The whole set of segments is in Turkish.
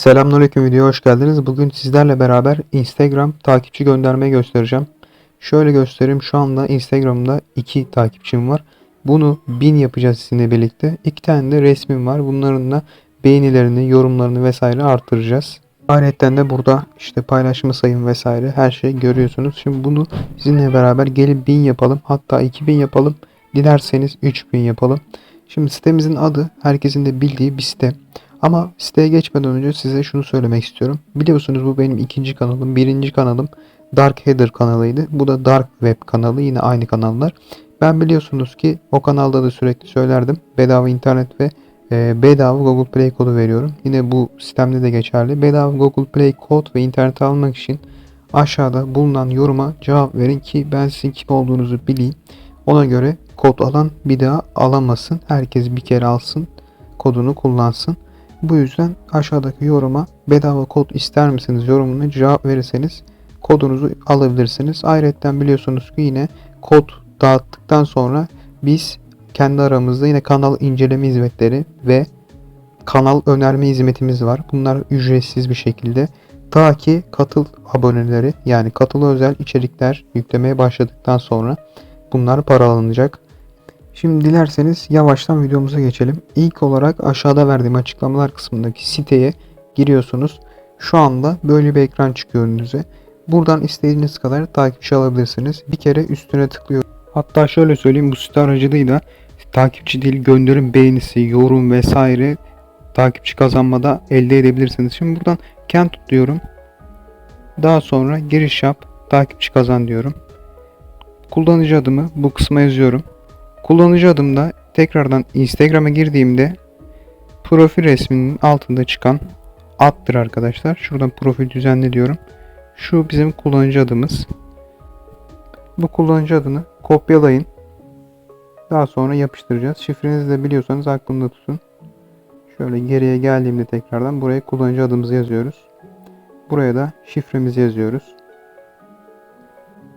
Selamünaleyküm videoya hoş geldiniz. Bugün sizlerle beraber Instagram takipçi göndermeyi göstereceğim. Şöyle göstereyim. Şu anda Instagram'da iki takipçim var. Bunu 1000 yapacağız sizinle birlikte. İki tane de resmim var. Bunların da beğenilerini, yorumlarını vesaire artıracağız. Ayrıca de burada işte paylaşma sayım vesaire her şey görüyorsunuz. Şimdi bunu sizinle beraber gelip 1000 yapalım. Hatta 2000 yapalım. Dilerseniz 3000 yapalım. Şimdi sitemizin adı herkesin de bildiği bir site. Ama siteye geçmeden önce size şunu söylemek istiyorum. Biliyorsunuz bu benim ikinci kanalım. Birinci kanalım Dark Header kanalıydı. Bu da Dark Web kanalı. Yine aynı kanallar. Ben biliyorsunuz ki o kanalda da sürekli söylerdim. Bedava internet ve e, bedava Google Play kodu veriyorum. Yine bu sistemde de geçerli. Bedava Google Play kod ve internet almak için aşağıda bulunan yoruma cevap verin ki ben sizin kim olduğunuzu bileyim. Ona göre kod alan bir daha alamasın. Herkes bir kere alsın. Kodunu kullansın. Bu yüzden aşağıdaki yoruma bedava kod ister misiniz yorumuna cevap verirseniz kodunuzu alabilirsiniz. Ayrıca biliyorsunuz ki yine kod dağıttıktan sonra biz kendi aramızda yine kanal inceleme hizmetleri ve kanal önerme hizmetimiz var. Bunlar ücretsiz bir şekilde. Ta ki katıl aboneleri yani katılı özel içerikler yüklemeye başladıktan sonra bunlar paralanacak. Şimdi dilerseniz yavaştan videomuza geçelim. İlk olarak aşağıda verdiğim açıklamalar kısmındaki siteye giriyorsunuz. Şu anda böyle bir ekran çıkıyor önünüze. Buradan istediğiniz kadar takipçi alabilirsiniz. Bir kere üstüne tıklıyor. Hatta şöyle söyleyeyim bu site aracılığıyla takipçi değil gönderim beğenisi, yorum vesaire takipçi kazanmada elde edebilirsiniz. Şimdi buradan kent diyorum. Daha sonra giriş yap, takipçi kazan diyorum. Kullanıcı adımı bu kısma yazıyorum. Kullanıcı adımda tekrardan Instagram'a girdiğimde profil resminin altında çıkan addır arkadaşlar. Şuradan profil düzenle diyorum. Şu bizim kullanıcı adımız. Bu kullanıcı adını kopyalayın. Daha sonra yapıştıracağız. Şifrenizi de biliyorsanız aklında tutun. Şöyle geriye geldiğimde tekrardan buraya kullanıcı adımızı yazıyoruz. Buraya da şifremizi yazıyoruz.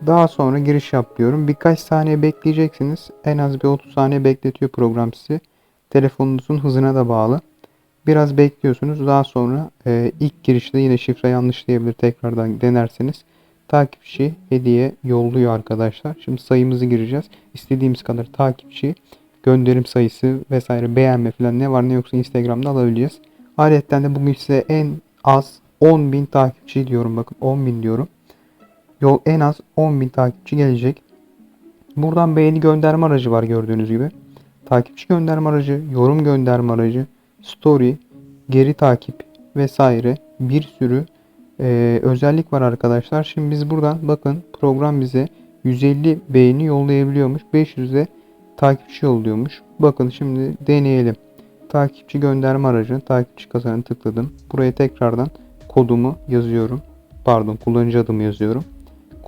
Daha sonra giriş yap diyorum. Birkaç saniye bekleyeceksiniz. En az bir 30 saniye bekletiyor program sizi. Telefonunuzun hızına da bağlı. Biraz bekliyorsunuz. Daha sonra e, ilk girişte yine şifre yanlış diyebilir. Tekrardan denerseniz takipçi hediye yolluyor arkadaşlar. Şimdi sayımızı gireceğiz. İstediğimiz kadar takipçi, gönderim sayısı vesaire beğenme falan ne var ne yoksa Instagram'da alabileceğiz. Ayrıca de bugün size en az 10.000 takipçi diyorum bakın 10.000 diyorum yol en az 10.000 takipçi gelecek. Buradan beğeni gönderme aracı var gördüğünüz gibi. Takipçi gönderme aracı, yorum gönderme aracı, story, geri takip vesaire bir sürü e, özellik var arkadaşlar. Şimdi biz buradan bakın program bize 150 beğeni yollayabiliyormuş. 500 de takipçi yolluyormuş. Bakın şimdi deneyelim. Takipçi gönderme aracı, takipçi kazanı tıkladım. Buraya tekrardan kodumu yazıyorum. Pardon kullanıcı adımı yazıyorum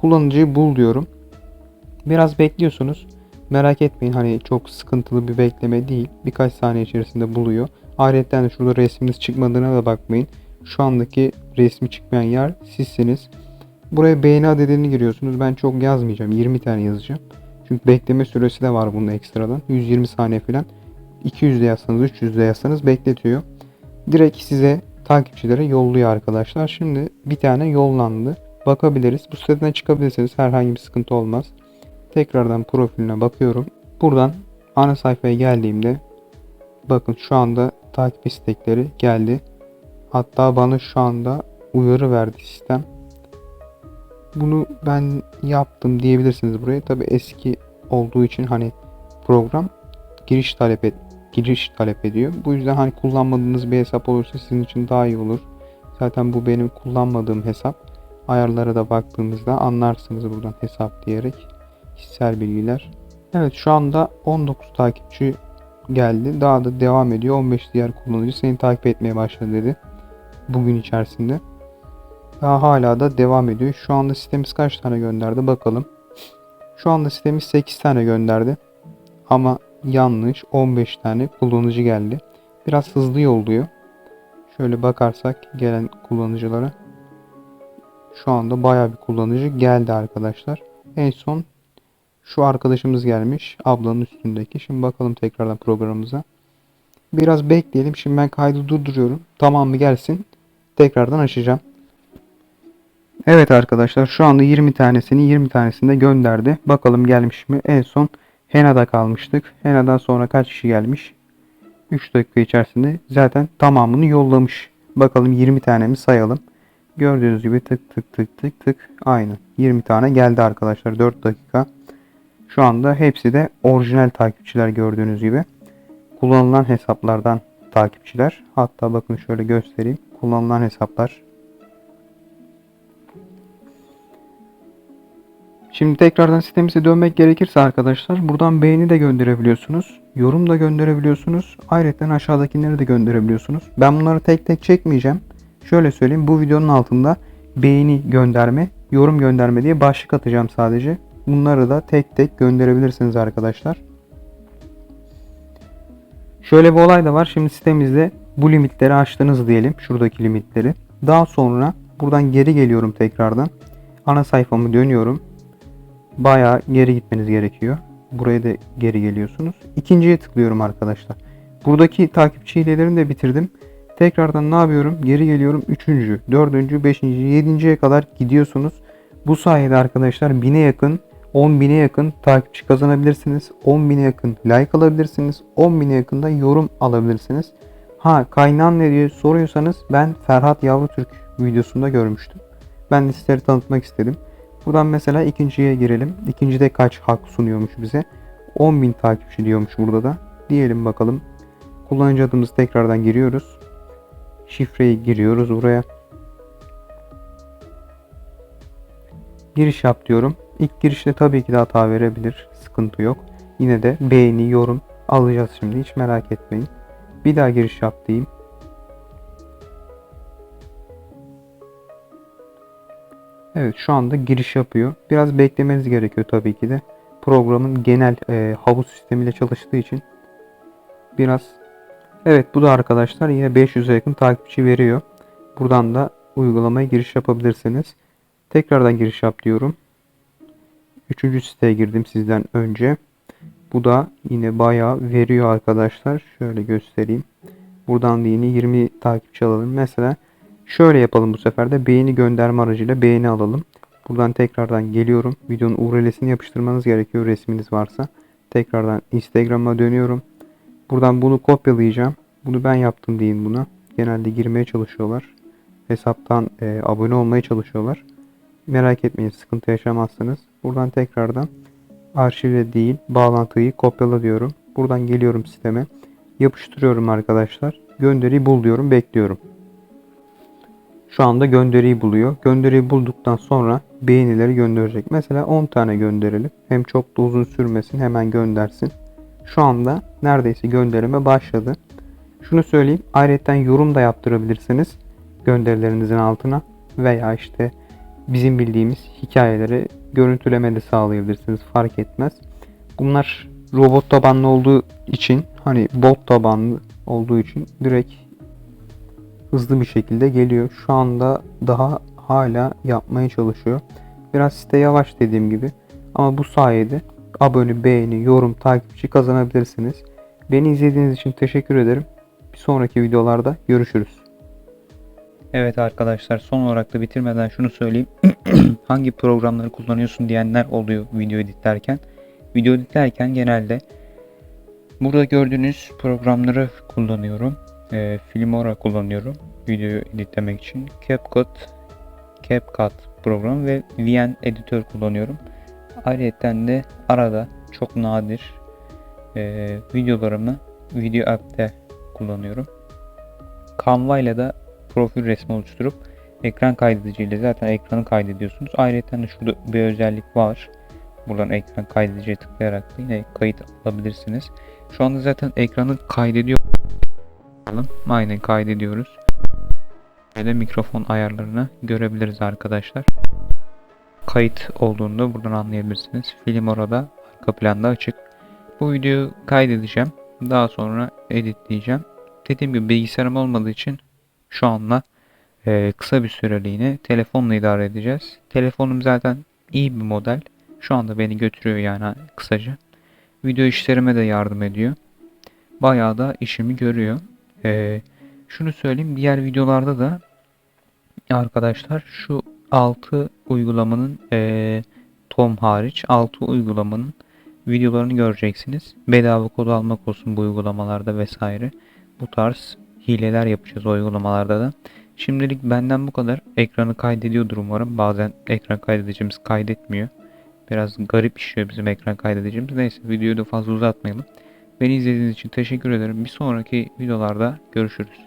kullanıcıyı bul diyorum. Biraz bekliyorsunuz. Merak etmeyin hani çok sıkıntılı bir bekleme değil. Birkaç saniye içerisinde buluyor. Ayrıca de şurada resminiz çıkmadığına da bakmayın. Şu andaki resmi çıkmayan yer sizsiniz. Buraya beğeni adedini giriyorsunuz. Ben çok yazmayacağım. 20 tane yazacağım. Çünkü bekleme süresi de var bunun ekstradan. 120 saniye falan. 200 de yazsanız 300 de yazsanız bekletiyor. Direkt size takipçilere yolluyor arkadaşlar. Şimdi bir tane yollandı bakabiliriz. Bu siteden çıkabilirsiniz. Herhangi bir sıkıntı olmaz. Tekrardan profiline bakıyorum. Buradan ana sayfaya geldiğimde bakın şu anda takip istekleri geldi. Hatta bana şu anda uyarı verdi sistem. Bunu ben yaptım diyebilirsiniz buraya. Tabi eski olduğu için hani program giriş talep et giriş talep ediyor. Bu yüzden hani kullanmadığınız bir hesap olursa sizin için daha iyi olur. Zaten bu benim kullanmadığım hesap. Ayarlara da baktığımızda anlarsınız buradan hesap diyerek. Kişisel bilgiler. Evet şu anda 19 takipçi geldi. Daha da devam ediyor. 15 diğer kullanıcı seni takip etmeye başladı dedi. Bugün içerisinde. Daha hala da devam ediyor. Şu anda sitemiz kaç tane gönderdi bakalım. Şu anda sitemiz 8 tane gönderdi. Ama yanlış 15 tane kullanıcı geldi. Biraz hızlı yolluyor. Şöyle bakarsak gelen kullanıcılara. Şu anda baya bir kullanıcı geldi arkadaşlar. En son şu arkadaşımız gelmiş. Ablanın üstündeki. Şimdi bakalım tekrardan programımıza. Biraz bekleyelim. Şimdi ben kaydı durduruyorum. Tamam mı gelsin. tekrardan açacağım. Evet arkadaşlar şu anda 20 tanesini 20 tanesini de gönderdi. Bakalım gelmiş mi? En son Hena'da kalmıştık. Hena'dan sonra kaç kişi gelmiş? 3 dakika içerisinde zaten tamamını yollamış. Bakalım 20 tanemiz sayalım. Gördüğünüz gibi tık tık tık tık tık aynı. 20 tane geldi arkadaşlar 4 dakika. Şu anda hepsi de orijinal takipçiler gördüğünüz gibi. Kullanılan hesaplardan takipçiler. Hatta bakın şöyle göstereyim. Kullanılan hesaplar. Şimdi tekrardan sitemize dönmek gerekirse arkadaşlar buradan beğeni de gönderebiliyorsunuz. Yorum da gönderebiliyorsunuz. Ayrıca aşağıdakileri de gönderebiliyorsunuz. Ben bunları tek tek çekmeyeceğim. Şöyle söyleyeyim bu videonun altında beğeni gönderme, yorum gönderme diye başlık atacağım sadece. Bunları da tek tek gönderebilirsiniz arkadaşlar. Şöyle bir olay da var. Şimdi sitemizde bu limitleri açtınız diyelim. Şuradaki limitleri. Daha sonra buradan geri geliyorum tekrardan. Ana sayfamı dönüyorum. Bayağı geri gitmeniz gerekiyor. Buraya da geri geliyorsunuz. İkinciye tıklıyorum arkadaşlar. Buradaki takipçi hilelerini de bitirdim. Tekrardan ne yapıyorum? Geri geliyorum. Üçüncü, dördüncü, beşinci, yedinciye kadar gidiyorsunuz. Bu sayede arkadaşlar bine yakın 10 bine yakın takipçi kazanabilirsiniz. 10 bine yakın like alabilirsiniz. 10 bine yakın da yorum alabilirsiniz. Ha kaynağın ne diye soruyorsanız ben Ferhat Yavrutürk videosunda görmüştüm. Ben de sizlere tanıtmak istedim. Buradan mesela ikinciye girelim. İkincide kaç hak sunuyormuş bize? 10.000 takipçi diyormuş burada da. Diyelim bakalım. Kullanıcı adımızı tekrardan giriyoruz. Şifreyi giriyoruz buraya. Giriş yap diyorum. İlk girişte tabii ki de hata verebilir. Sıkıntı yok. Yine de beğeni, yorum alacağız şimdi. Hiç merak etmeyin. Bir daha giriş yap diyeyim. Evet şu anda giriş yapıyor. Biraz beklemeniz gerekiyor tabii ki de. Programın genel e, havuz sistemiyle çalıştığı için biraz Evet bu da arkadaşlar yine 500'e yakın takipçi veriyor. Buradan da uygulamaya giriş yapabilirsiniz. Tekrardan giriş yap diyorum. Üçüncü siteye girdim sizden önce. Bu da yine bayağı veriyor arkadaşlar. Şöyle göstereyim. Buradan da yine 20 takipçi alalım. Mesela şöyle yapalım bu sefer de beğeni gönderme aracıyla beğeni alalım. Buradan tekrardan geliyorum. Videonun URL'sini yapıştırmanız gerekiyor resminiz varsa. Tekrardan Instagram'a dönüyorum. Buradan bunu kopyalayacağım. Bunu ben yaptım deyin buna. Genelde girmeye çalışıyorlar. Hesaptan e, abone olmaya çalışıyorlar. Merak etmeyin sıkıntı yaşamazsınız. Buradan tekrardan arşivle değil bağlantıyı kopyala diyorum. Buradan geliyorum sisteme. Yapıştırıyorum arkadaşlar. Gönderiyi bul diyorum. Bekliyorum. Şu anda gönderiyi buluyor. Gönderiyi bulduktan sonra beğenileri gönderecek. Mesela 10 tane gönderelim. Hem çok da uzun sürmesin hemen göndersin. Şu anda neredeyse gönderime başladı. Şunu söyleyeyim. Ayrıca yorum da yaptırabilirsiniz. Gönderilerinizin altına. Veya işte bizim bildiğimiz hikayeleri görüntüleme de sağlayabilirsiniz. Fark etmez. Bunlar robot tabanlı olduğu için hani bot tabanlı olduğu için direkt hızlı bir şekilde geliyor. Şu anda daha hala yapmaya çalışıyor. Biraz site yavaş dediğim gibi. Ama bu sayede abone, beğeni, yorum, takipçi kazanabilirsiniz. Beni izlediğiniz için teşekkür ederim. Bir sonraki videolarda görüşürüz. Evet arkadaşlar son olarak da bitirmeden şunu söyleyeyim. Hangi programları kullanıyorsun diyenler oluyor video editlerken. Video editlerken genelde burada gördüğünüz programları kullanıyorum. E, Filmora kullanıyorum video editlemek için. CapCut, CapCut program ve VN editör kullanıyorum. Ayrıca de arada çok nadir e, videolarımı Video App'te kullanıyorum. Canva ile de profil resmi oluşturup ekran kaydediciyle zaten ekranı kaydediyorsunuz. Ayrıca de şurada bir özellik var. Buradan ekran kaydediciye tıklayarak da yine kayıt alabilirsiniz. Şu anda zaten ekranı kaydediyor. Aynen kaydediyoruz. De mikrofon ayarlarını görebiliriz arkadaşlar. Kayıt olduğunu buradan anlayabilirsiniz. Film orada arka planda açık. Bu videoyu kaydedeceğim. Daha sonra editleyeceğim. Dediğim gibi bilgisayarım olmadığı için şu anda e, kısa bir süreliğine telefonla idare edeceğiz. Telefonum zaten iyi bir model. Şu anda beni götürüyor yani kısaca. Video işlerime de yardım ediyor. Bayağı da işimi görüyor. E, şunu söyleyeyim diğer videolarda da Arkadaşlar şu 6 uygulamanın eee, Tom hariç 6 uygulamanın videolarını göreceksiniz. Bedava kod almak olsun bu uygulamalarda vesaire. Bu tarz hileler yapacağız o uygulamalarda da. Şimdilik benden bu kadar. Ekranı kaydediyordur umarım. Bazen ekran kaydedicimiz kaydetmiyor. Biraz garip işliyor bizim ekran kaydedicimiz. Neyse videoyu da fazla uzatmayalım. Beni izlediğiniz için teşekkür ederim. Bir sonraki videolarda görüşürüz.